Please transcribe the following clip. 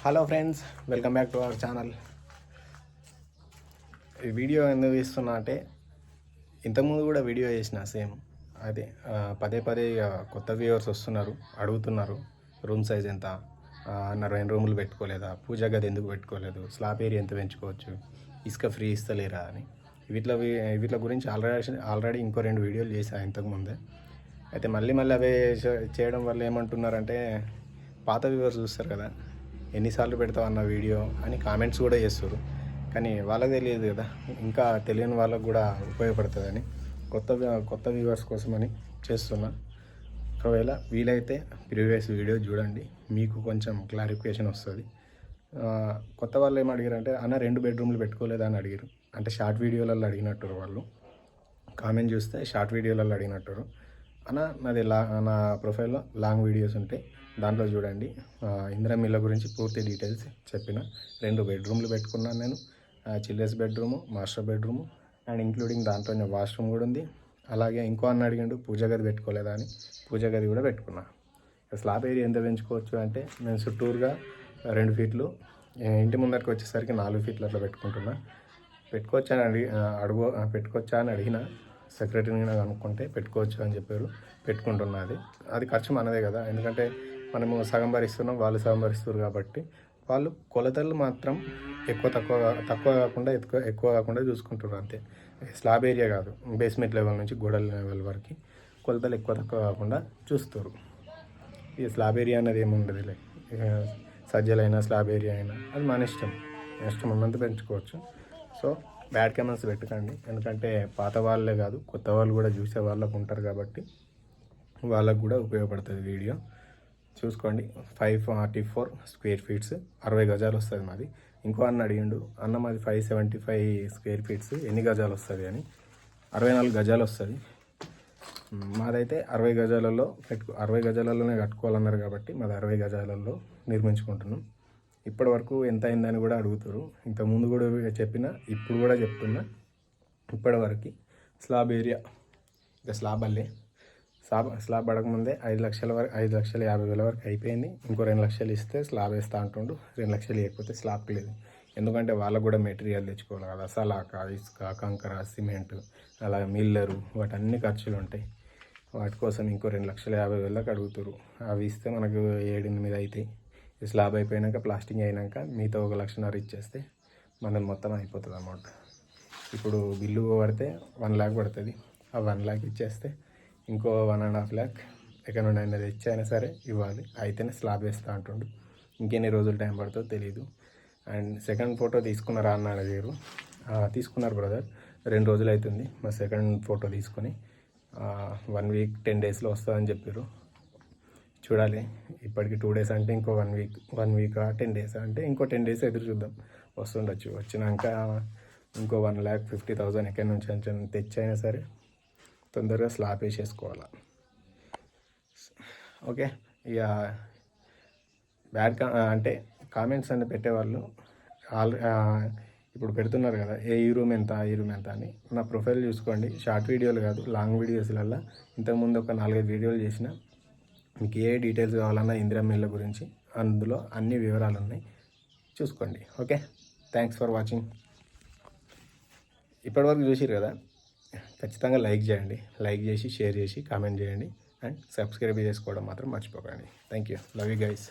Hello friends welcome back to our channel ఈ video ఎందుకు ఇస్తున్నా అంటే ఇంతకుముందు కూడా వీడియో చేసిన సేమ్ అదే పదే పదే కొత్త వ్యూవర్స్ వస్తున్నారు అడుగుతున్నారు రూమ్ సైజ్ ఎంత అన్నారు రెండు రూములు పెట్టుకోలేదా పూజా గది ఎందుకు పెట్టుకోలేదు స్లాబ్ ఏరియా ఎంత పెంచుకోవచ్చు ఇసుక ఫ్రీ ఇస్తలేరా అని. వీటిలో వీటిలో గురించి ఆల్రెడీ ఆల్రెడీ ఇంకో రెండు వీడియోలు చేశాను ఇంతకుముందే అయితే మళ్ళీ మళ్ళీ అవే చేయడం వల్ల ఏమంటున్నారంటే పాత వ్యూవర్స్ చూస్తారు కదా ఎన్నిసార్లు పెడతావు అన్న వీడియో అని కామెంట్స్ కూడా చేస్తారు. కానీ వాళ్ళకి తెలియదు కదా ఇంకా తెలియని వాళ్ళకు కూడా ఉపయోగపడుతుందని కొత్త కొత్త వ్యూవర్స్ కోసమని చేస్తున్నా. ఒకవేళ వీలైతే ప్రీవియస్ వీడియో చూడండి మీకు కొంచెం క్లారిఫికేషన్ వస్తుంది. కొత్త వాళ్ళు ఏం అడిగారంటే అన్న రెండు బెడ్రూమ్లు పెట్టుకోలేదా? అని అడిగారు. అంటే షార్ట్ వీడియోలలో అడిగినట్టు వాళ్ళు. కామెంట్ చూస్తే షార్ట్ వీడియోలలో అడిగినట్టు అన్న నాది లా నా ప్రొఫైల్లో లాంగ్ వీడియోస్ ఉంటాయి దాంట్లో చూడండి. ఆ, గురించి పూర్తి డీటెయిల్స్ చెప్పిన రెండు బెడ్రూమ్లు పెట్టుకున్నాను నేను. Childrens bedroom master bedroom and including దాంట్లోనే వాష్రూమ్ కూడా ఉంది. అలాగే ఇంకో అన్న అడిగిండు పూజ గది పెట్టుకోలేదా అని. పూజ గది కూడా పెట్టుకున్నా. స్లాబ్ ఏరియా ఎంత పెంచుకోవచ్చు అంటే నేను చుట్టూరుగా రెండు ఫీట్లు ఇంటి ముందరికి వచ్చేసరికి నాలుగు ఫీట్లు అట్లా పెట్టుకుంటున్నా. పెట్టుకోవచ్చా అని అడిగి అడుగు పెట్టుకోవచ్చా అని అడిగిన సెక్రటరీని కనుక్కుంటే పెట్టుకోవచ్చు అని చెప్పారు. పెట్టుకుంటున్నా అది. అది ఖర్చు మనదే కదా. ఎందుకంటే మనము సగం భరిస్తున్నాం వాళ్ళు సగం భరిస్తారు కాబట్టి వాళ్ళు కొలతలు మాత్రం ఎక్కువ తక్కువ తక్కువ కాకుండా ఎక్కువ ఎక్కువ కాకుండా చూసుకుంటారు అంతే. స్లాబ్ ఏరియా కాదు బేస్మెంట్ లెవెల్ నుంచి గోడల లెవెల్ వరకు కొలతలు ఎక్కువ తక్కువ కాకుండా చూస్తారు ఈ స్లాబ్ ఏరియా అనేది ఏముండదు ఉండదులే ఇక సజ్జలైనా స్లాబ్ ఏరియా అయినా అది మన ఇష్టం. ఇష్టం ఉన్నంత పెంచుకోవచ్చు. సో బ్యాడ్ కమెంట్స్ పెట్టకండి. ఎందుకంటే పాత వాళ్ళే కాదు కొత్త వాళ్ళు కూడా చూసే వాళ్ళకు ఉంటారు కాబట్టి వాళ్ళకు కూడా ఉపయోగపడుతుంది వీడియో. చూసుకోండి. Five forty four square feets అరవై గజాలు వస్తుంది మాది. ఇంకో అన్న అడిగిండు అన్న మాది five seventy five square feets ఎన్ని గజాలు వస్తుంది? అని. అరవై నాలుగు గజాలు వస్తుంది. మాదైతే అరవై గజాలలో కట్టుకు అరవై గజాలలోనే కట్టుకోవాలన్నారు కాబట్టి మాది అరవై గజాలలో నిర్మించుకుంటున్నాం. ఇప్పటి వరకు ఎంత అయిందని కూడా అడుగుతారు. ఇంతకుముందు కూడా చెప్పిన ఇప్పుడు కూడా చెప్తున్నా. ఇప్పటి వరకు స్లాబ్ ఏరియా ఇంకా స్లాబ్ అల్లే. స్లాబ్ స్లాబ్ పడకముందే ఐదు లక్షల వరకు ఐదు లక్షల యాభై వేల వరకు అయిపోయింది. ఇంకో రెండు లక్షలు ఇస్తే స్లాబ్ వేస్తా అంటుండు. రెండు లక్షలు ఇవ్వకపోతే స్లాబ్కి లేదు. ఎందుకంటే వాళ్ళకు కూడా మెటీరియల్ తెచ్చుకోవాలి కదా. సలాక ఇసుక కంకర సిమెంట్ అలా మిల్లరు వాటన్ని ఖర్చులు ఉంటాయి. వాటి కోసం ఇంకో రెండు లక్షల యాభై వేలకు అడుగుతారు అవి ఇస్తే మనకు ఏడెనిమిది అవుతాయి స్లాబ్ అయిపోయాక ప్లాస్టింగ్ అయినాక మిగతా ఒక లక్షన్నర ఇచ్చేస్తే మనది మొత్తం అయిపోతుంది అమౌంట్. ఇప్పుడు బిల్లు పడితే వన్ ల్యాక్ పడుతుంది. ఆ వన్ ల్యాక్ ఇచ్చేస్తే ఇంకో వన్ అండ్ హాఫ్ ల్యాక్ ఎక్కడ నుండి అయినా తెచ్చి అయినా సరే ఇవ్వాలి. అయితేనే స్లాబ్ వేస్తా అంటుండు. ఇంకెన్ని రోజులు టైం పడుతుందో తెలియదు అండ్ సెకండ్ ఫోటో తీసుకున్నారా అన్న అడిగారు. తీసుకున్నారు బ్రదర్ రెండు రోజులు అవుతుంది మా సెకండ్ ఫోటో తీసుకొని. వన్ వీక్ టెన్ డేస్లో వస్తుందని చెప్పారు. చూడాలి. ఇప్పటికి టూ డేస్ అంటే ఇంకో one week one week ten days అంటే ఇంకో టెన్ డేస్ ఎదురు చూద్దాం. వస్తుండొచ్చు. వచ్చినాక ఇంకో వన్ ల్యాక్ ఫిఫ్టీ థౌజండ్ ఎక్కడి నుంచి కొంచెం తెచ్చైనా సరే తొందరగా స్లాబ్ వేసేసుకోవాలి. ఓకే ఇక బ్యాడ్ కా అంటే కామెంట్స్ అని పెట్టేవాళ్ళు ఆల్ ఇప్పుడు పెడుతున్నారు కదా ఏ ఈ రూమ్ ఎంత ఈ రూమ్ ఎంత అని. నా ప్రొఫైల్ చూసుకోండి. షార్ట్ వీడియోలు కాదు లాంగ్ వీడియోస్లల్లో ఇంతకుముందు ఒక నాలుగైదు వీడియోలు చేసిన. మీకు ఏ డీటెయిల్స్ కావాలన్నా ఇందిరా మిల్ల గురించి అందులో అన్ని వివరాలు ఉన్నాయి చూసుకోండి. ఓకే థ్యాంక్స్ ఫర్ వాచింగ్ ఇప్పటివరకు చూసిరు కదా? ఖచ్చితంగా లైక్ చేయండి. లైక్ చేసి షేర్ చేసి కామెంట్ చేయండి. అండ్ సబ్స్క్రైబ్ చేసుకోవడం మాత్రం మర్చిపోకండి. Thank you love you guys.